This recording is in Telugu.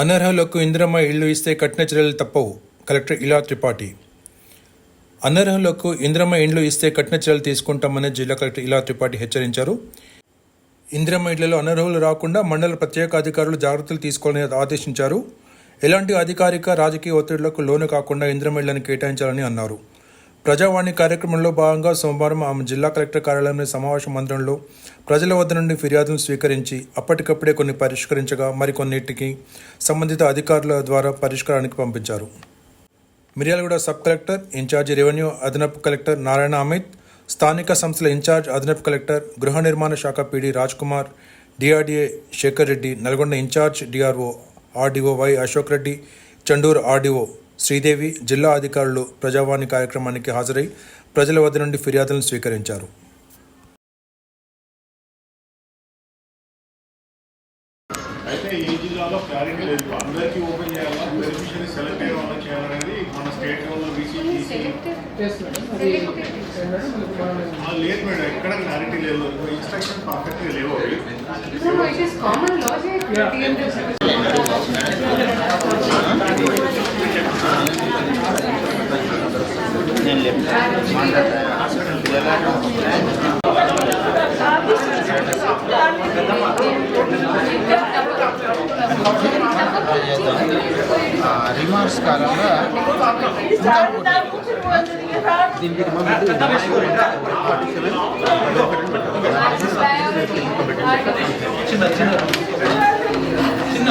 అనర్హులకు ఇందిరమ్మ ఇళ్ళు ఇస్తే కఠిన చర్యలు తప్పవు కలెక్టర్ ఇలా త్రిపాఠి. అనర్హులకు ఇందిరమ్మ ఇండ్లు ఇస్తే కఠిన చర్యలు తీసుకుంటామని జిల్లా కలెక్టర్ ఇలా త్రిపాఠి హెచ్చరించారు. ఇందిరమ్మ ఇళ్ళలో అనర్హులు రాకుండా మండల ప్రత్యేక అధికారులు జాగ్రత్తలు తీసుకోవాలని ఆదేశించారు. ఎలాంటి అధికారిక రాజకీయ ఒత్తిడులకు లోను కాకుండా ఇందిరమ్మ ఇళ్ళను కేటాయించాలని అన్నారు. ప్రజావాణి కార్యక్రమంలో భాగంగా సోమవారం ఆమె జిల్లా కలెక్టర్ కార్యాలయంలోని సమావేశ మందిరంలో ప్రజల వద్ద నుండి ఫిర్యాదులను స్వీకరించి అప్పటికప్పుడే కొన్ని పరిష్కరించగా మరికొన్నిటికి సంబంధిత అధికారుల ద్వారా పరిష్కారానికి పంపించారు. Miryalaguda sub collector incharge revenue అదనపు కలెక్టర్ నారాయణ అమిత్ స్థానిక సంస్థల ఇన్ఛార్జ్ అదనపు కలెక్టర్ గృహ నిర్మాణ శాఖ PD Raj Kumar DRDA Shekar Reddy Nalgonda incharge DRO RDO Y Ashok Reddy Chanduru RDO Sridevi జిల్లా అధికారులు ప్రజావాణి కార్యక్రమానికి హాజరై ప్రజల వద్ద నుండి ఫిర్యాదులను స్వీకరించారు. అయితే ఈ జిల్లాలో క్లారిటీ లేదు. అందరికీ ఓపెన్ చేయాలా? బెనిఫిషియరీ సెలెక్ట్ అయిన వాళ్ళకి చేయాలనేది మన స్టేట్ లెవెల్లో బీసీఈసీ లేదు మేడం. ఎక్కడ క్లారిటీ లేదు. ఇన్స్ట్రక్షన్ పర్ఫెక్ట్గా లేవు. రిమార్క్స్ కాలంలో దీనికి Priority. చిన్న చిన్న చిన్న